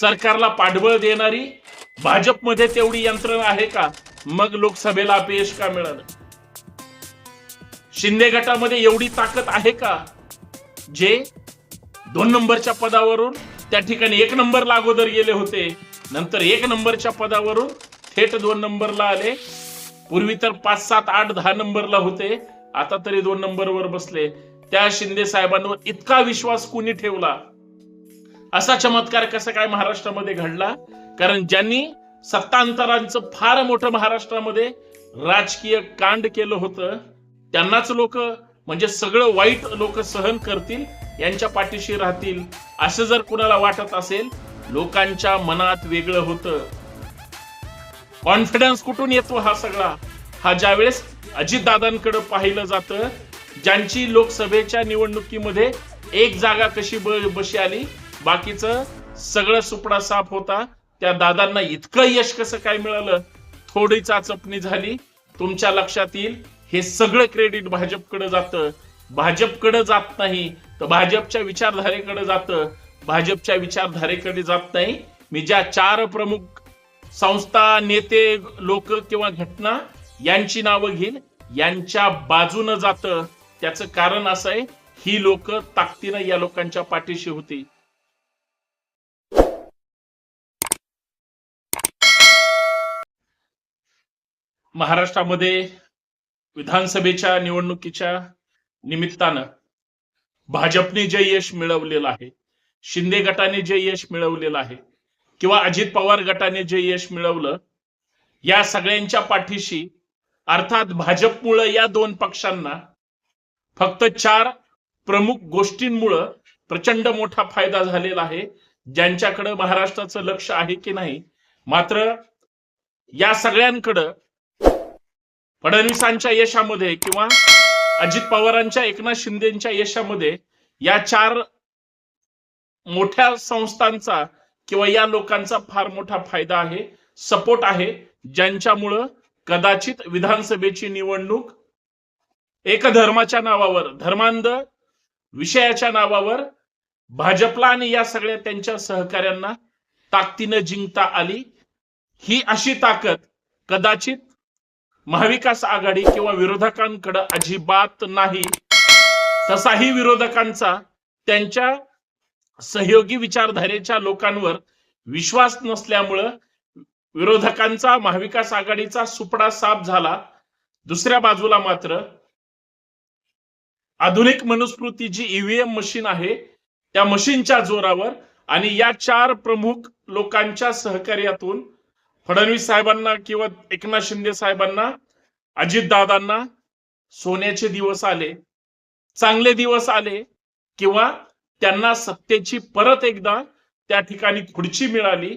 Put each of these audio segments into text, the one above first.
सरकारला पाठबळ देणारी भाजपमध्ये तेवढी यंत्रणा आहे का? मग लोकसभेला अपयश का मिळालं? शिंदे गटामध्ये एवढी ताकद आहे का? जे दोन नंबरच्या पदावरून त्या ठिकाणी एक नंबर अगोदर गेले होते नंतर एक नंबरच्या पदावरून थेट दोन नंबरला आले. पूर्वी तर पाच सात आठ दहा नंबरला होते आता तरी दोन नंबरवर बसले. त्या शिंदे साहेबांवर इतका विश्वास कुणी ठेवला? असा चमत्कार कसा काय महाराष्ट्रामध्ये घडला? कारण ज्यांनी सत्तांतरांचं फार मोठं महाराष्ट्रामध्ये राजकीय कांड केलं होतं त्यांनाच लोक म्हणजे सगळं वाईट लोक सहन करतील यांच्या पाठीशी राहतील असं जर कुणाला वाटत असेल लोकांच्या मनात वेगळं होतं. कॉन्फिडन्स कुठून येतो हा सगळा? हा ज्यावेळेस अजितदादांकडे पाहिलं जातं ज्यांची लोकसभेच्या निवडणुकीमध्ये एक जागा कशी ब- बशी आली बाकीचं सगळं सुपडा साफ होता. त्या दादांना इतकं यश कसं काय मिळालं? थोडी चाचपणी झाली. तुमच्या लक्षात येईल हे सगळं क्रेडिट भाजपकडे जातं. भाजपकडे जात नाही तर भाजपच्या विचारधारेकडे जातं. भाजपच्या विचारधारेकडे जात नाही. मी ज्या चार प्रमुख संस्था नेते लोक किंवा घटना यांची नावं घेईल यांच्या बाजूनं जातं. त्याचं कारण असं आहे ही लोक ताकदीनं या लोकांच्या पाठीशी होती. महाराष्ट्रामध्ये विधानसभेच्या निवडणुकीच्या निमित्तानं भाजपने जे यश मिळवलेलं आहे शिंदे गटाने जे यश मिळवलेलं आहे किंवा अजित पवार गटाने जे यश मिळवलं या सगळ्यांच्या पाठीशी अर्थात भाजपमुळं या दोन पक्षांना फक्त चार प्रमुख गोष्टींमुळं प्रचंड मोठा फायदा झालेला आहे ज्यांच्याकडं महाराष्ट्राचं लक्ष आहे की नाही मात्र या सगळ्यांकडं फडणवीसांच्या यशामध्ये किंवा अजित पवारांच्या एकनाथ शिंदेच्या यशामध्ये या चार मोठ्या संस्थांचा किंवा या लोकांचा फार मोठा फायदा आहे सपोर्ट आहे ज्यांच्यामुळं कदाचित विधानसभेची निवडणूक एक धर्माच्या नावावर धर्मांध विषयाच्या नावावर भाजपला आणि या सगळ्या त्यांच्या सहकाऱ्यांना ताकदीनं जिंकता आली. ही अशी ताकद कदाचित महाविकास आघाडी किंवा विरोधकांकडे अजिबात नाही. तसाही विरोधकांचा त्यांच्या सहयोगी विचारधारेच्या लोकांवर विश्वास नसल्यामुळं विरोधकांचा महाविकास आघाडीचा सुपडा साफ झाला. दुसऱ्या बाजूला मात्र आधुनिक मनुस्मृती जी ईव्हीएम मशीन आहे त्या मशीनच्या जोरावर आणि या चार प्रमुख लोकांच्या सहकार्यातून फडणवीस साहेबांना किंवा एकनाथ शिंदे साहेबांना अजितदादांना सोन्याचे दिवस आले चांगले दिवस आले किंवा त्यांना सत्तेची परत एकदा त्या ठिकाणी खुर्ची मिळाली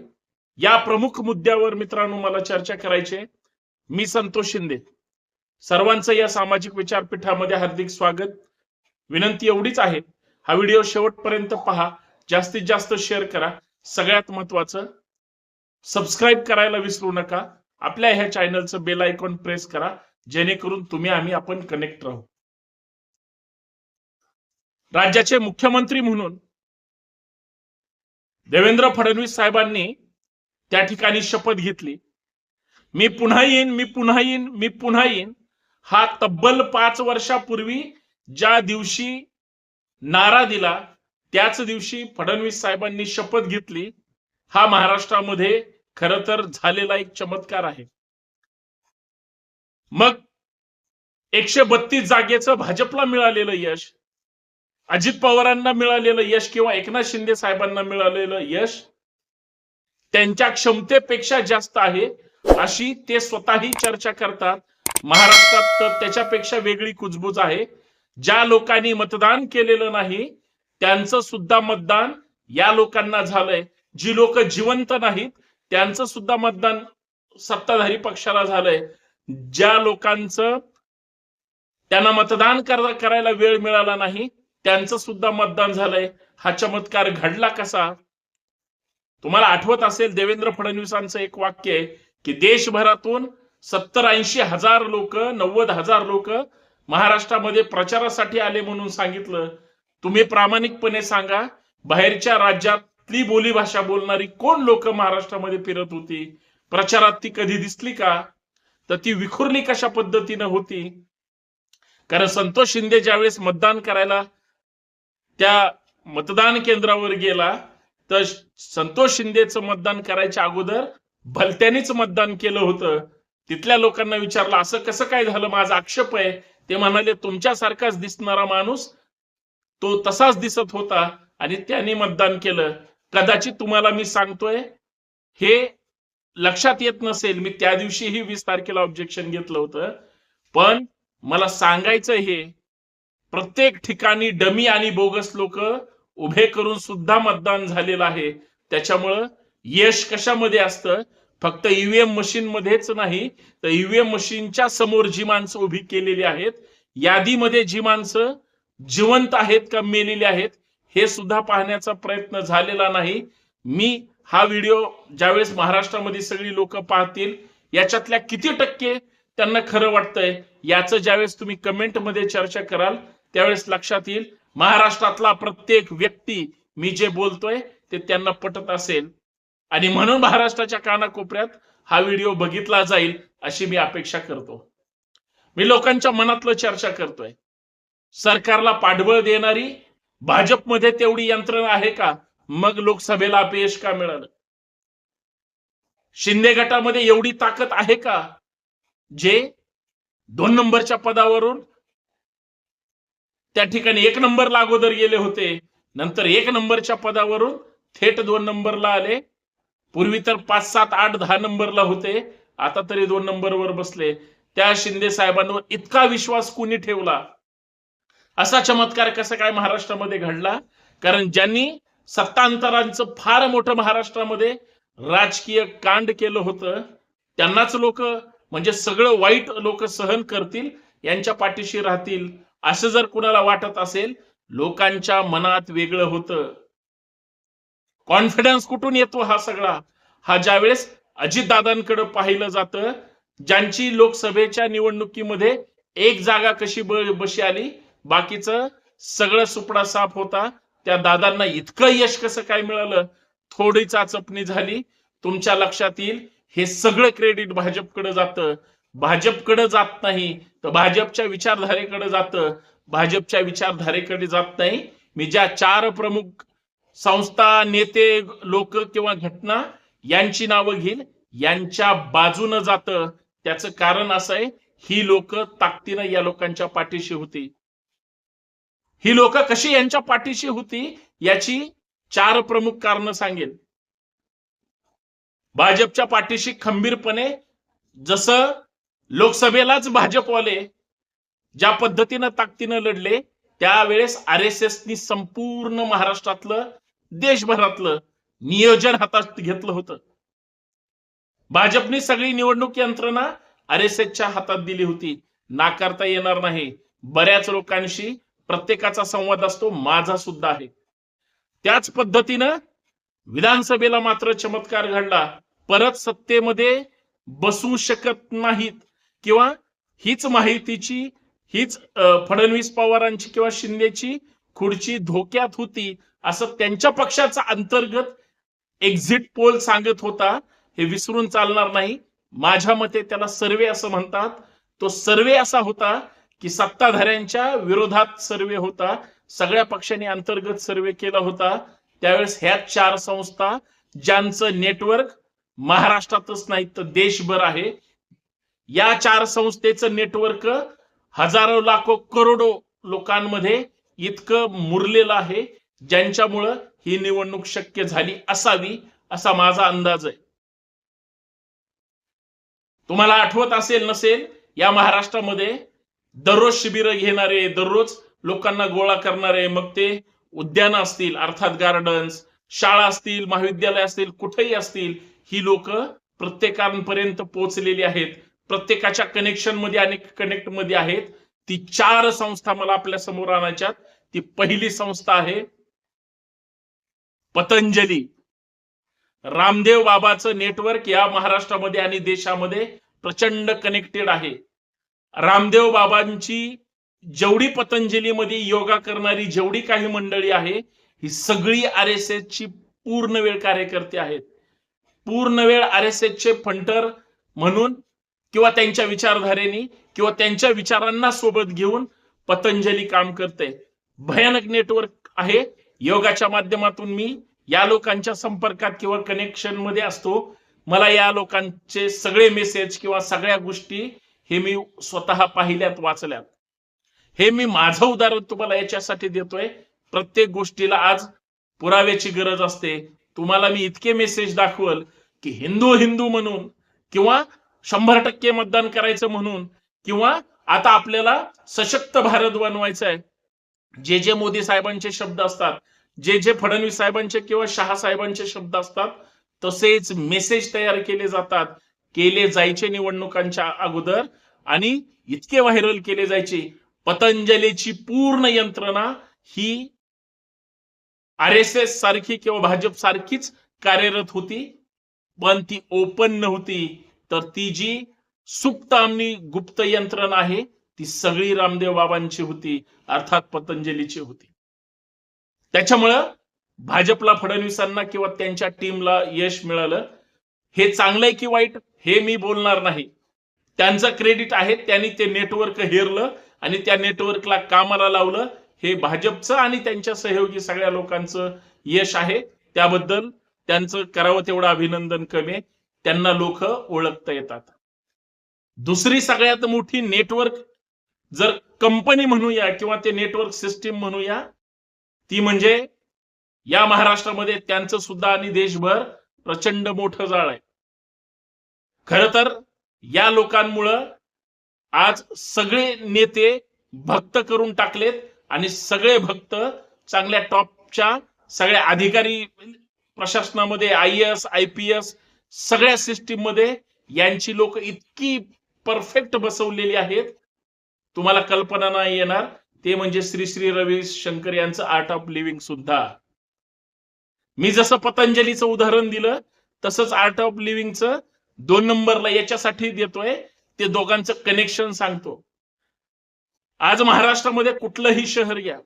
या प्रमुख मुद्द्यावर मित्रांनो मला चर्चा करायची मी संतोष शिंदे. सर्वांचं या सामाजिक विचारपीठामध्ये हार्दिक स्वागत. विनंती एवढीच आहे. हा व्हिडिओ शेवटपर्यंत पहा. जास्तीत जास्त शेअर करा. सगळ्यात महत्वाचं सबस्क्राईब करायला विसरू नका. आपल्या ह्या चॅनलचं बेल आयकॉन प्रेस करा. जेणेकरून तुम्ही आम्ही आपण कनेक्ट राहू. राज्याचे मुख्यमंत्री म्हणून देवेंद्र फडणवीस साहेबांनी त्या ठिकाणी शपथ घेतली. मी पुन्हा येईन मी पुन्हा येईन मी पुन्हा येईन. हा तब्बल पाच वर्षापूर्वी ज्या दिवशी नारा दिला त्याच दिवशी फडणवीस साहेबांनी शपथ घेतली. हा महाराष्ट्रामध्ये खर तर झालेला एक चमत्कार आहे. मग एकशे बत्तीस जागेचं भाजपला मिळालेलं यश अजित पवारांना मिळालेलं यश किंवा एकनाथ शिंदे साहेबांना मिळालेलं यश त्यांच्या क्षमतेपेक्षा जास्त आहे अशी ते स्वतःही चर्चा करतात. महाराष्ट्रात तर त्याच्यापेक्षा वेगळी कुजबूज आहे. ज्या लोकांनी मतदान केलेलं नाही त्यांचं सुद्धा मतदान या लोकांना झालंय. जी लोक जिवंत नाहीत त्यांचं सुद्धा मतदान सत्ताधारी पक्षाला झालंय. ज्या लोकांचं त्यांना मतदान करायला वेळ मिळाला नाही त्यांचं सुद्धा मतदान झालंय. हा चमत्कार घडला कसा? तुम्हाला आठवत असेल देवेंद्र फडणवीसांचं एक वाक्य आहे की देशभरातून सत्तर ऐंशी हजार लोक नव्वद हजार लोक महाराष्ट्रामध्ये प्रचारासाठी आले म्हणून सांगितलं. तुम्ही प्रामाणिकपणे सांगा बाहेरच्या राज्यात ती बोलीभाषा बोलणारी कोण लोक महाराष्ट्रामध्ये फिरत होती? प्रचारात ती कधी दिसली का? तर ती विखुरली कशा पद्धतीनं होती? कारण संतोष शिंदे ज्यावेळेस मतदान करायला त्या मतदान केंद्रावर गेला तर संतोष शिंदेचं मतदान करायच्या अगोदर भलत्यानीच मतदान केलं होतं. तिथल्या लोकांना विचारलं असं कसं काय झालं? माझा आक्षेप आहे. ते म्हणाले तुमच्यासारखाच दिसणारा माणूस तो तसाच दिसत होता आणि त्यांनी मतदान केलं. कदाचित तुम्हाला मी सांगतोय हे लक्षात येत नसेल मी त्या दिवशीही वीस तारखेला ऑब्जेक्शन घेतलं होतं. पण मला सांगायचं हे प्रत्येक ठिकाणी डमी आणि बोगस लोक उभे करून सुद्धा मतदान झालेलं आहे. त्याच्यामुळं यश कशामध्ये असतं? फक्त ईव्हीएम मशीन मध्येच नाही तर ईव्हीएम मशीनच्या समोर जी माणसं उभी केलेली आहेत यादीमध्ये जी माणसं जिवंत आहेत का मेलेली आहेत हे सुद्धा पाहण्याचा प्रयत्न झालेला नाही. मी हा व्हिडिओ ज्यावेळेस महाराष्ट्रामध्ये सगळी लोक पाहतील याच्यातल्या किती टक्के त्यांना खरं वाटतंय याचं ज्यावेळेस तुम्ही कमेंटमध्ये चर्चा कराल त्यावेळेस लक्षात येईल. महाराष्ट्रातला प्रत्येक व्यक्ती मी जे बोलतोय ते त्यांना पटत असेल. आणि म्हणून महाराष्ट्राच्या कानाकोपऱ्यात हा व्हिडिओ बघितला जाईल अशी मी अपेक्षा करतो. मी लोकांच्या मनातलं चर्चा करतोय. सरकारला पाठबळ देणारी भाजपमध्ये तेवढी यंत्रणा आहे का? मग लोकसभेला अपयश का मिळालं? शिंदे गटामध्ये एवढी ताकद आहे का? जे दोन नंबरच्या पदावरून त्या ठिकाणी एक नंबरला अगोदर गेले होते नंतर एक नंबरच्या पदावरून थेट दोन नंबरला आले. पूर्वी तर पाच सात आठ दहा नंबरला होते आता तरी दोन नंबरवर बसले. त्या शिंदे साहेबांवर इतका विश्वास कुणी ठेवला? असा चमत्कार कसा काय महाराष्ट्रामध्ये घडला? कारण ज्यांनी सत्तांतरांचं फार मोठं महाराष्ट्रामध्ये राजकीय कांड केलं होतं त्यांनाच लोक म्हणजे सगळं वाईट लोक सहन करतील यांच्या पाठीशी राहतील असं जर कुणाला वाटत असेल लोकांच्या मनात वेगळं होतं. कॉन्फिडन्स कुठून येतो हा सगळा? हा ज्यावेळेस अजितदादांकडे पाहिलं जातं ज्यांची लोकसभेच्या निवडणुकीमध्ये एक जागा कशी बशी आली बाकीचं सगळं सुपडा साफ होता. त्या दादांना इतकं यश कसं काय मिळालं? थोडी चाचपणी झाली. तुमच्या लक्षात येईल हे सगळं क्रेडिट भाजपकडे जातं. भाजपकडे जात नाही तर भाजपच्या विचारधारेकडे जातं. भाजपच्या विचारधारेकडे जात नाही. मी ज्या चार प्रमुख संस्था नेते लोक किंवा घटना यांची नावं घेईल यांच्या बाजूनं जातं. त्याचं कारण असं आहे ही लोक ताकदीनं या लोकांच्या पाठीशी होती. ही लोक कशी यांच्या पाठीशी होती याची चार प्रमुख कारण सांगेल भाजपच्या पाठीशी खंबीरपणे जसं लोकसभेलाच भाजपवाले ज्या पद्धतीनं ताकदीनं लढले त्यावेळेस आर एस एसनी संपूर्ण महाराष्ट्रातलं देशभरातलं नियोजन हातात घेतलं होतं. भाजपने सगळी निवडणूक यंत्रणा आर एस एसच्या हातात दिली होती. नाकारता येणार नाही. बऱ्याच लोकांशी प्रत्येकाचा संवाद असतो माझा सुद्धा आहे. त्याच पद्धतीनं विधानसभेला मात्र चमत्कार घडला. परत सत्तेमध्ये बसू शकत नाहीत किंवा हीच माहितीची हीच फडणवीस पवारांची किंवा शिंदेची खुर्ची धोक्यात होती असं त्यांच्या पक्षाचा अंतर्गत एक्झिट पोल सांगत होता. हे विसरून चालणार नाही. माझ्या मते त्याला सर्वे असं म्हणतात. तो सर्वे असा होता की सत्ताधाऱ्यांच्या विरोधात सर्वे होता सगळ्या पक्षांनी अंतर्गत सर्वे केला होता. त्यावेळेस ह्या चार संस्था ज्यांचं नेटवर्क महाराष्ट्रातच नाही तर देशभर आहे. या चार संस्थेचं नेटवर्क हजारो लाखो करोडो लोकांमध्ये इतकं मुरलेलं आहे ज्यांच्यामुळं ही निवडणूक शक्य झाली असावी असा माझा अंदाज आहे. तुम्हाला आठवत असेल नसेल या महाराष्ट्रामध्ये दररोज शिबिरं घेणारे दररोज लोकांना गोळा करणारे मग ते उद्यानं असतील अर्थात गार्डन्स शाळा असतील महाविद्यालय असतील कुठेही असतील ही लोक प्रत्येकांपर्यंत पोहोचलेली आहेत. प्रत्येकाच्या कनेक्शनमध्ये आणि कनेक्टमध्ये आहेत. ती चार संस्था मला आपल्यासमोर आणायच्यात ती पहिली संस्था आहे पतंजली. रामदेव बाबाचं नेटवर्क या महाराष्ट्रामध्ये आणि देशामध्ये प्रचंड कनेक्टेड आहे. रामदेव बाबांची जेवढी पतंजलीमध्ये योगा करणारी जेवढी काही मंडळी आहे ही सगळी आर एस एस ची पूर्ण वेळ कार्यकर्ते आहेत. पूर्ण वेळ आर एस चे फंटर म्हणून किंवा त्यांच्या विचारधारेने किंवा त्यांच्या विचारांना सोबत घेऊन पतंजली काम करते. भयानक नेटवर्क आहे. योगाच्या माध्यमातून मी या लोकांच्या संपर्कात किंवा कनेक्शनमध्ये असतो. मला या लोकांचे सगळे मेसेज किंवा सगळ्या गोष्टी हे मी स्वतः पाहिल्यात वाचल्यात. हे मी माझं उदाहरण तुम्हाला याच्यासाठी देतोय. प्रत्येक गोष्टीला आज पुराव्याची गरज असते. तुम्हाला मी इतके मेसेज दाखवल की हिंदू हिंदू म्हणून किंवा शंभर टक्के मतदान करायचं म्हणून किंवा आता आपल्याला सशक्त भारत बनवायचं आहे. जे जे मोदी साहेबांचे शब्द असतात जे जे फडणवीस साहेबांचे किंवा शहा साहेबांचे शब्द असतात तसेच मेसेज तयार केले जातात. केले जायचे निवडणुकांच्या अगोदर आणि इतके व्हायरल केले जायचे. पतंजलीची पूर्ण यंत्रणा ही आर एस एस सारखी किंवा भाजप सारखीच कार्यरत होती. पण ती ओपन नव्हती. तर ती जी सुप्त आणि गुप्त यंत्रणा आहे ती सगळी रामदेव बाबांची होती अर्थात पतंजलीची होती. त्याच्यामुळं भाजपला फडणवीसांना किंवा त्यांच्या टीमला यश मिळालं. हे चांगलंय की वाईट? हे मी बोलणार नाही. त्यांचं क्रेडिट आहे त्यांनी ते नेटवर्क हेरलं आणि त्या नेटवर्कला कामाला लावलं. हे भाजपचं आणि त्यांच्या सहयोगी सगळ्या लोकांचं यश आहे. त्याबद्दल त्यांचं करावं तेवढं अभिनंदन कमी. त्यांना लोक ओळखता येतात. दुसरी सगळ्यात मोठी नेटवर्क जर कंपनी म्हणूया किंवा ते नेटवर्क सिस्टीम म्हणूया ती म्हणजे या महाराष्ट्रामध्ये त्यांचं सुद्धा आणि देशभर प्रचंड मोठं जाळ आहे. खर तर या लोकांमुळं आज सगळे नेते भक्त करून टाकलेत आणि सगळे भक्त चांगल्या टॉपच्या सगळ्या अधिकारी प्रशासनामध्ये I S I P S सगळ्या सिस्टीममध्ये यांची लोक इतकी परफेक्ट बसवलेली आहेत. तुम्हाला कल्पना नाही येणार ते म्हणजे श्री श्री रवी शंकर यांचं आर्ट ऑफ लिव्हिंग सुद्धा. मी जसं पतंजलीचं उदाहरण दिलं तसंच आर्ट ऑफ लिव्हिंगचं दोन नंबरला याच्यासाठी देतोय ते दोघांचं कनेक्शन सांगतो. आज महाराष्ट्रामध्ये कुठलंही शहर घ्या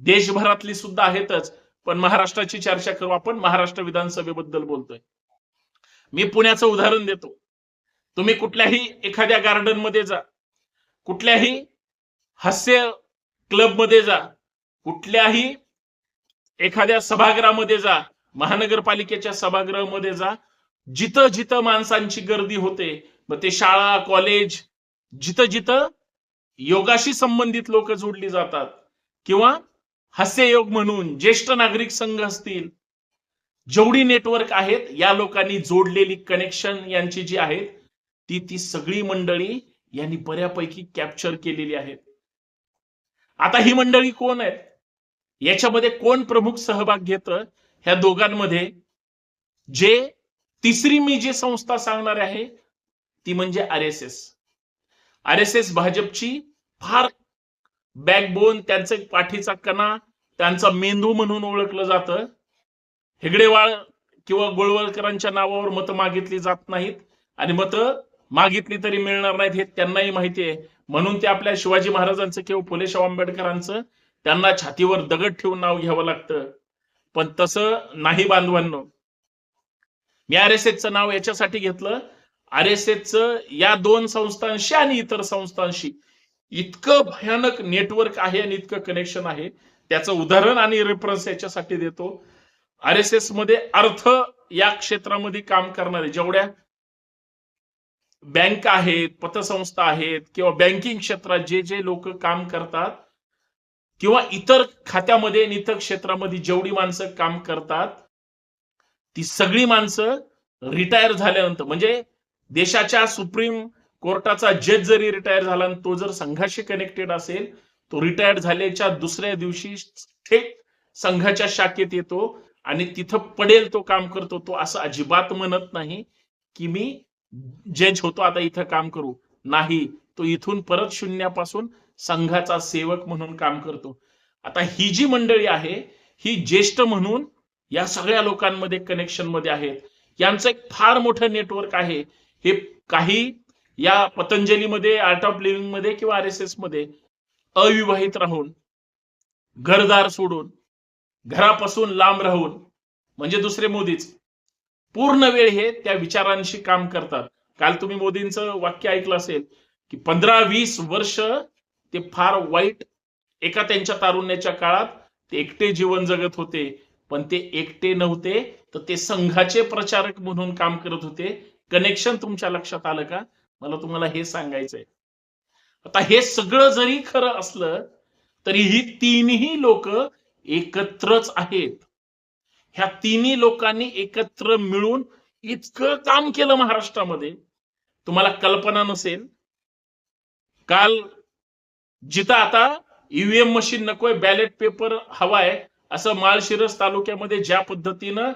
देशभरातली सुद्धा आहेतच पण महाराष्ट्राची चर्चा करू आपण महाराष्ट्र विधानसभेबद्दल बोलतोय. मी पुण्याचं उदाहरण देतो. तुम्ही कुठल्याही एखाद्या गार्डनमध्ये जा कुठल्याही हास्य क्लबमध्ये जा कुठल्याही एखाद्या सभागृहामध्ये जा महानगरपालिकेच्या सभागृहामध्ये जा जिथं जिथं माणसांची गर्दी होते मग ते शाळा कॉलेज जिथं जिथं योगाशी संबंधित लोक जोडली जातात. किंवा हास्ययोग म्हणून ज्येष्ठ नागरिक संघ असतील जेवढी नेटवर्क आहेत या लोकांनी जोडलेली कनेक्शन यांची जी आहेत ती ती सगळी मंडळी यांनी बऱ्यापैकी कॅप्चर केलेली आहेत. आता ही मंडळी कोण आहेत? याच्यामध्ये कोण प्रमुख सहभाग घेत? ह्या दोघांमध्ये जे तिसरी मी जी संस्था सांगणार आहे ती म्हणजे R S S. R S S भाजपची फार बॅकबोन त्यांचा पाठीचा कणा त्यांचा मेंदू म्हणून ओळखलं जातं. हेगडेवाळ किंवा गोळवळकरांच्या नावावर मतं मागितली जात नाहीत आणि मतं मागितली तरी मिळणार नाहीत हे त्यांनाही माहिती आहे. म्हणून ते आपल्या शिवाजी महाराजांचं किंवा फुले शाहू आंबेडकरांचं त्यांना छातीवर दगड ठेवून नाव घ्यावं लागतं. पण तसं नाही बांधवांनो. मी आर एस एसचं नाव याच्यासाठी घेतलं. आर एस एसचं या दोन संस्थांशी आणि इतर संस्थांशी इतकं भयानक नेटवर्क आहे आणि इतकं कनेक्शन आहे. त्याचं उदाहरण आणि रेफरन्स याच्यासाठी देतो. आर एस एसमध्ये अर्थ या क्षेत्रामध्ये काम करणारे जेवढ्या बँक आहेत पतसंस्था आहेत किंवा बँकिंग क्षेत्रात जे जे लोक काम करतात किंवा इतर खात्यामध्ये आणि इतर क्षेत्रामध्ये जेवढी माणसं काम करतात ती सगळी माणसं रिटायर झाल्यानंतर म्हणजे देशाच्या सुप्रीम कोर्टाचा जज जरी रिटायर झाला तो जर संघाशी कनेक्टेड असेल तो रिटायर झाल्याच्या दुसऱ्या दिवशी थेट संघाच्या शाखेत येतो आणि तिथं पडेल तो काम करतो. तो असं अजिबात म्हणत नाही की मी जज होतो आता इथं काम करू. नाही तो इथून परत शून्यापासून संघाचा सेवक म्हणून काम करतो. आता ही जी मंडळी आहे ही ज्येष्ठ म्हणून या सगळ्या लोकांमध्ये कनेक्शनमध्ये आहेत. यांचं एक फार मोठं नेटवर्क आहे. हे काही या पतंजलीमध्ये आर्ट ऑफ लिव्हिंगमध्ये किंवा आर एस एसमध्ये अविवाहित राहून घरदार सोडून घरापासून लांब राहून म्हणजे दुसरे मोदीच पूर्ण वेळ हे त्या विचारांशी काम करतात. काल तुम्ही मोदींचं वाक्य ऐकलं असेल की पंधरा वीस वर्ष ते फार वाईट एका त्यांच्या तारुण्याच्या काळात ते एकटे जीवन जगत होते. पण ते एकटे नव्हते तर ते संघाचे प्रचारक म्हणून काम करत होते. कनेक्शन तुमच्या लक्षात आलं का? मला तुम्हाला हे सांगायचंय. आता हे सगळं जरी खरं असलं तरी ही तीनही लोक एकत्रच आहेत. ह्या तिन्ही लोकांनी एकत्र मिळून इतकं काम केलं महाराष्ट्रामध्ये. तुम्हाला कल्पना नसेल. काल जिथं आता ईव्हीएम मशीन नकोय बॅलेट पेपर हवाय असं माळशिरस तालुक्यामध्ये ज्या पद्धतीनं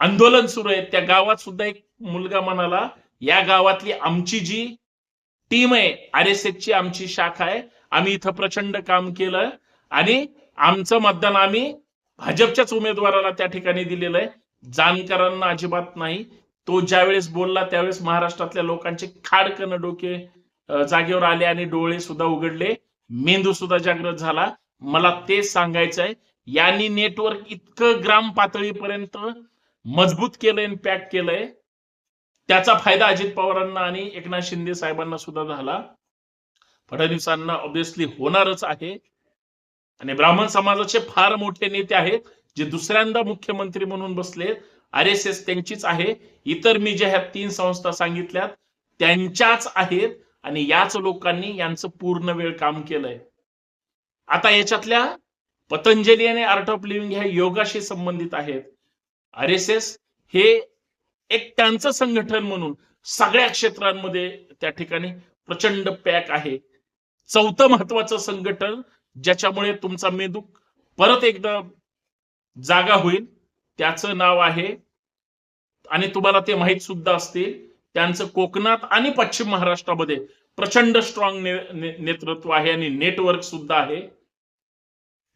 आंदोलन सुरू आहे त्या गावात सुद्धा एक मुलगा म्हणाला या गावातली आमची जी टीम आहे आर एस ची आमची शाखा आहे आम्ही इथं प्रचंड काम केलं आणि आमचं मतदान आम्ही भाजपच्याच उमेदवाराला त्या ठिकाणी दिलेलं आहे. जाणकारांना अजिबात नाही. तो ज्यावेळेस बोलला त्यावेळेस महाराष्ट्रातल्या लोकांचे खाडकन डोके जागेवर आले आणि डोळे सुद्धा उघडले. मेंदू सुद्धा जागृत झाला. मला तेच सांगायचं आहे यांनी नेटवर्क इतकं ग्राम पातळीपर्यंत मजबूत केलंय आणि पॅक केलंय. त्याचा फायदा अजित पवारांना आणि एकनाथ शिंदे साहेबांना सुद्धा झाला. फडणवीसांना ऑब्विसली होणारच आहे. आणि ब्राह्मण समाजाचे फार मोठे नेते आहेत जे दुसऱ्यांदा मुख्यमंत्री म्हणून बसले. आर एस एस त्यांचीच आहे. इतर मी ज्या ह्या तीन संस्था सांगितल्यात. त्यांच्याच आहेत आणि याच लोकांनी यांचं पूर्ण वेळ काम केलंय. आता याच्यातल्या पतंजली आणि आर्ट ऑफ लिव्हिंग ह्या योगाशी संबंधित आहेत. आर एस एस हे एक त्यांचं संघटन म्हणून सगळ्या क्षेत्रांमध्ये त्या ठिकाणी प्रचंड पॅक आहे. चौथं महत्वाचं संघटन ज्याच्यामुळे तुमचा मेंदू परत एकदा जागा होईल त्याचं नाव आहे आणि तुम्हाला ते माहीत सुद्धा असतील त्यांचं कोकणात आणि पश्चिम महाराष्ट्रामध्ये प्रचंड स्ट्रॉंग ने नेतृत्व आहे आणि नेटवर्क सुद्धा आहे.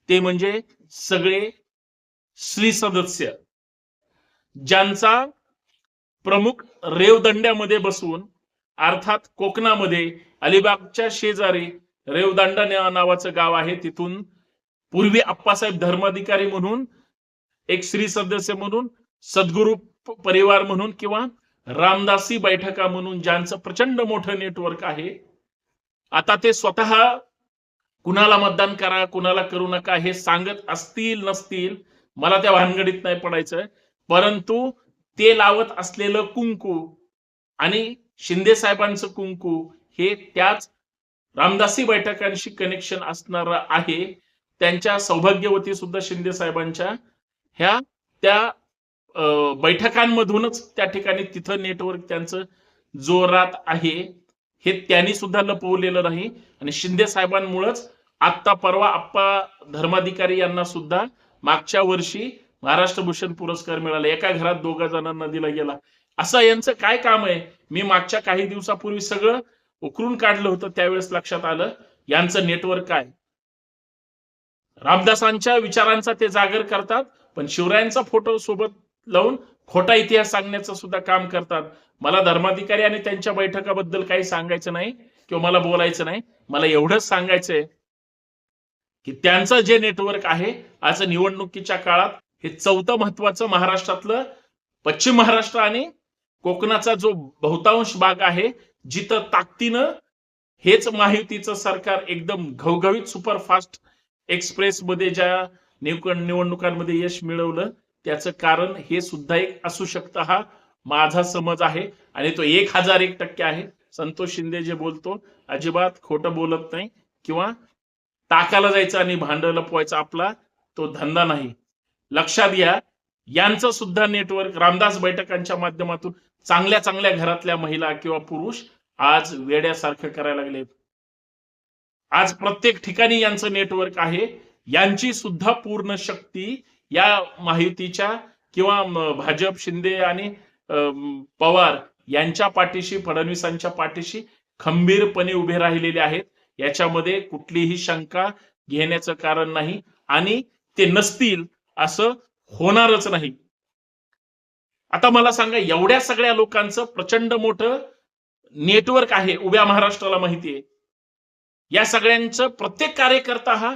ते म्हणजे सगळे श्री सदस्य ज्यांचा प्रमुख रेवदंड्यामध्ये बसून अर्थात कोकणामध्ये अलिबागच्या शेजारी रेवदांडा नावाचं गाव आहे तिथून पूर्वी आप्पासाहेब धर्माधिकारी म्हणून एक श्री सदस्य म्हणून सद्गुरू परिवार म्हणून किंवा रामदासी बैठका म्हणून ज्यांचं प्रचंड मोठं नेटवर्क आहे आता ते स्वतः कुणाला मतदान करा कुणाला करू नका हे सांगत असतील नसतील मला त्या भानगडीत नाही पडायचं परंतु ते लावत असलेलं कुंकू आणि शिंदे साहेबांचं कुंकू हे त्याच रामदासी बैठकांशी कनेक्शन असणार आहे. त्यांच्या सौभाग्यवती सुद्धा शिंदे साहेबांच्या ह्या त्या अं, बैठकांमधूनच त्या ठिकाणी तिथं नेटवर्क त्यांचं जोरात आहे. हे त्यांनी सुद्धा लपवलेलं नाही. आणि शिंदे साहेबांमुळेच आत्ता परवा आप्पा धर्माधिकारी यांना सुद्धा मागच्या वर्षी महाराष्ट्र भूषण पुरस्कार मिळाला. एका घरात दोघा जणांना दिला गेला. असं यांचं काय काम आहे? मी मागच्या काही दिवसापूर्वी सगळं उकरून काढलं होतं त्यावेळेस लक्षात आलं. यांचं नेटवर्क काय? रामदासांच्या विचारांचा ते जागर करतात पण शिवरायांचा फोटो सोबत लावून खोटा इतिहास सांगण्याचं सुद्धा काम करतात. मला धर्माधिकारी आणि त्यांच्या बैठकाबद्दल काही सांगायचं नाही किंवा मला बोलायचं नाही. मला एवढंच सांगायचंय की त्यांचं जे नेटवर्क आहे आज निवडणुकीच्या काळात हे चौथं महत्वाचं महाराष्ट्रातलं पश्चिम महाराष्ट्र आणि कोकणाचा जो बहुतांश भाग आहे जिथं ताकदीनं हेच महायुतीचं सरकार एकदम घवघवीत सुपरफास्ट एक्सप्रेस मध्ये ज्या निवडणुकांमध्ये यश मिळवलं त्याचं कारण हे सुद्धा एक असू शकतं हा माझा समज आहे. आणि तो एक हजार एक टक्के आहे. संतोष शिंदे जे बोलतो अजिबात खोटं बोलत नाही किंवा टाकाला जायचं आणि भांड लपवायचा आपला तो धंदा नाही. लक्षात घ्या यांचं सुद्धा नेटवर्क रामदास बैठकांच्या माध्यमातून चांगल्या चांगल्या घरातल्या महिला किंवा पुरुष आज वेड्यासारखं करायला लागलेत आज प्रत्येक ठिकाणी यांचं नेटवर्क आहे. यांची सुद्धा पूर्ण शक्ती या माहितीच्या किंवा भाजप शिंदे आणि पवार यांच्या पाठीशी फडणवीसांच्या पाठीशी खंबीरपणे उभे राहिलेले आहेत. याच्यामध्ये कुठलीही शंका घेण्याचं कारण नाही आणि ते नसतील असं होणारच नाही. आता मला सांगा एवढ्या सगळ्या लोकांचं प्रचंड मोठं नेटवर्क आहे उभ्या महाराष्ट्राला माहिती आहे. या सगळ्यांचं प्रत्येक कार्यकर्ता हा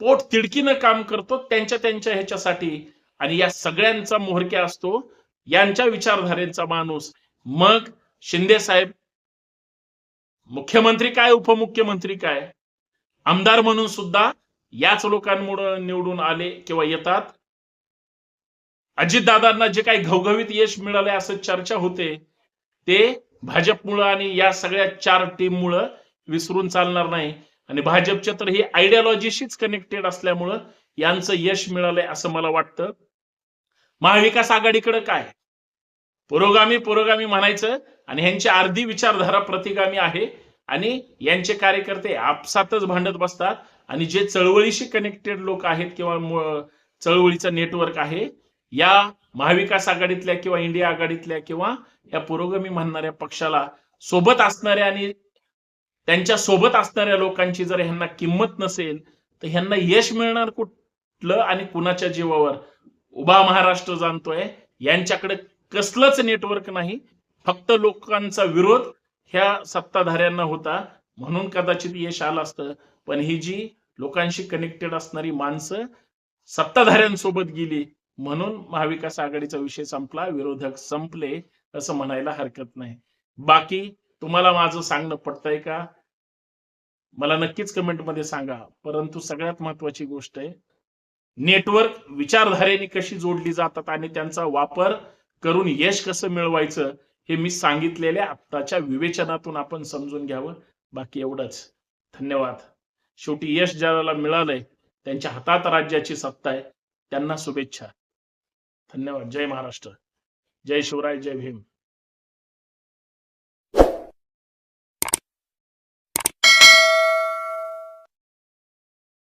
पोट तिडकीनं काम करतो त्यांच्या त्यांच्या ह्याच्यासाठी. आणि या सगळ्यांचा मोहरक्या असतो यांच्या विचारधारेचा माणूस. मग शिंदे साहेब मुख्यमंत्री काय उपमुख्यमंत्री काय? आमदार म्हणून सुद्धा याच लोकांमुळे निवडून आले किंवा येतात. अजितदादांना जे काही घवघवीत यश मिळाले असं चर्चा होते ते भाजपमुळं आणि या सगळ्या चार टीममुळं विसरून चालणार नाही. आणि भाजपच्या तर ही आयडियॉलॉजीशीच कनेक्टेड असल्यामुळं यांचं यश मिळालंय असं मला वाटतं. महाविकास आघाडीकडे काय? पुरोगामी पुरोगामी म्हणायचं. आणि ह्यांची अर्धी विचारधारा प्रतिगामी आहे. आणि यांचे कार्यकर्ते आपसातच भांडत बसतात. आणि जे चळवळीशी कनेक्टेड लोक आहेत किंवा चळवळीचं नेटवर्क आहे या महाविकास आघाडीतल्या किंवा इंडिया आघाडीतल्या किंवा या पुरोगामी म्हणणाऱ्या पक्षाला सोबत असणाऱ्या आणि त्यांच्यासोबत असणाऱ्या लोकांची जर ह्यांना किंमत नसेल तर ह्यांना यश मिळणार कुठलं आणि कुणाच्या जीवावर? उभा महाराष्ट्र जाणतोय. यांच्याकडे कसलंच नेटवर्क नाही फक्त लोकांचा विरोध ह्या सत्ताधाऱ्यांना होता. म्हणून कदाचित यश आलं असतं. पण ही जी लोकांशी कनेक्टेड असणारी माणसं सत्ताधाऱ्यांसोबत गेली म्हणून महाविकास आघाडीचा विषय संपला विरोधक संपले असं म्हणायला हरकत नाही. बाकी तुम्हाला माझं सांगणं पडतंय का? मला नक्कीच कमेंटमध्ये सांगा. परंतु सगळ्यात महत्वाची गोष्ट आहे नेटवर्क विचारधारेने कशी जोडली जातात आणि त्यांचा वापर करून यश कसं मिळवायचं हे मी सांगितलेल्या आत्ताच्या विवेचनातून आपण समजून घ्यावं. बाकी एवढंच. धन्यवाद. शेवटी यश ज्याला मिळालंय त्यांच्या हातात राज्याची सत्ता आहे. त्यांना शुभेच्छा. धन्यवाद. जय महाराष्ट्र. जय शिवराय जय भीम.